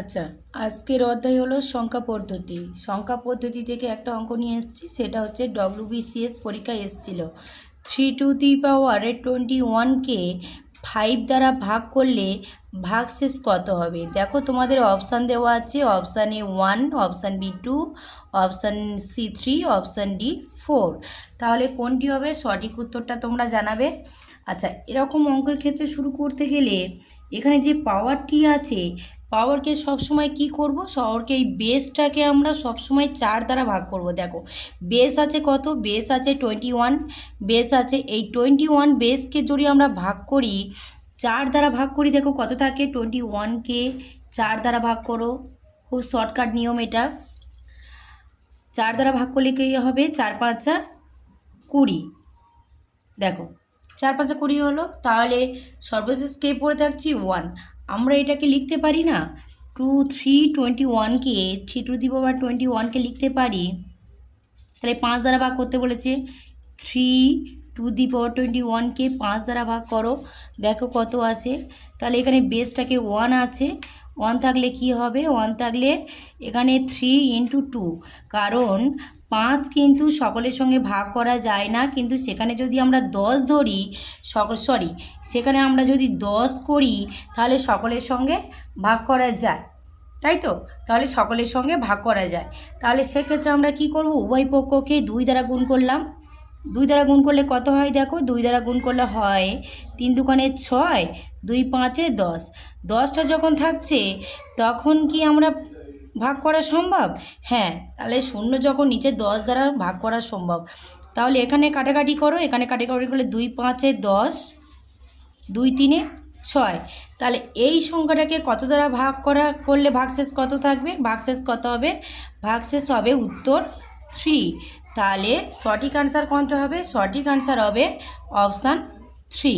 আচ্ছা আজকের অধ্যায় হলো সংখ্যা পদ্ধতি। সংখ্যা পদ্ধতি থেকে একটা অঙ্ক নিয়ে এসেছি, সেটা হচ্ছে ডব্লিউবিসিএস পরীক্ষা এসেছিল। থ্রি টু দি পাওয়ারে টোয়েন্টি ওয়ানকে ফাইভ দ্বারা ভাগ করলে ভাগশেষ কত হবে? দেখো তোমাদের অপশান দেওয়া আছে option A one option B two option C three option D four তাহলে কোনটি হবে? সঠিক উত্তরটা তোমরা জানাবে। আচ্ছা এরকম অঙ্কের ক্ষেত্রে শুরু করতে গেলে এখানে যে পাওয়ারটি আছে পাওয়ারকে সবসময় কি করব? শহরকে, এই বেসটাকে আমরা সবসময় চার দ্বারা ভাগ করব। দেখো, বেস আছে কত? বেস আছে টোয়েন্টি ওয়ান, বেস আছে, এই টোয়েন্টি ওয়ান বেসকে যদি আমরা ভাগ করি, চার দ্বারা ভাগ করি, দেখো কত থাকে? টোয়েন্টি ওয়ানকে চার দ্বারা ভাগ করো। খুব শর্টকাট নিয়ম এটা। চার দ্বারা ভাগ করলে কী হবে? চার পাঁচা কুড়ি। দেখো, চার পাঁচা কুড়ি হলো, তাহলে সর্বশেষ কে পড়ে থাকছি? ওয়ান। আমরা এটাকে লিখতে পারি না? টু থ্রি টোয়েন্টি ওয়ানকে three to the power twenty ওয়ানকে লিখতে পারি। তাহলে পাঁচ দ্বারা ভাগ করতে বলেছে। Three to the power twenty ওয়ানকে পাঁচ দ্বারা ভাগ করো। দেখো কত আছে। তাহলে এখানে বেসটাকে ওয়ান আছে। ওয়ান থাকলে কি হবে? ওয়ান থাকলে এখানে থ্রি ইন্টু টু কারণ পাঁচ কিন্তু সকলের সঙ্গে ভাগ করা যায় না, কিন্তু সেখানে যদি আমরা দশ ধরি সকল সরি সেখানে আমরা যদি দশ করি, তাহলে সকলের সঙ্গে ভাগ করা যায়, তাই তো? তাহলে সকলের সঙ্গে ভাগ করা যায়। তাহলে সেক্ষেত্রে আমরা কি করব? উভয় পক্ষকে দুই দ্বারা গুণ করলাম। দুই দ্বারা গুণ করলে কত হয় দেখো? দুই দ্বারা গুণ করলে হয় তিন দোকানে ছয়, দুই পাঁচে দশ। দশটা যখন থাকছে, তখন কি আমরা ভাগ করা সম্ভব? হ্যাঁ তাহলে শূন্য যখন নিচে দশ দ্বারা ভাগ করা সম্ভব। তাহলে এখানে কাটাকাটি করো, এখানে কাটাকাটি করলে দুই পাঁচে দশ, দুই তিনে ছয়। তাহলে এই সংখ্যাটাকে কত দ্বারা ভাগ করা, করলে ভাগশেষ কত থাকবে? ভাগশেষ কত হবে? ভাগশেষ হবে উত্তর থ্রি। তাহলে সঠিক আনসার কোনটা হবে? সঠিক আনসার হবে অপশান থ্রি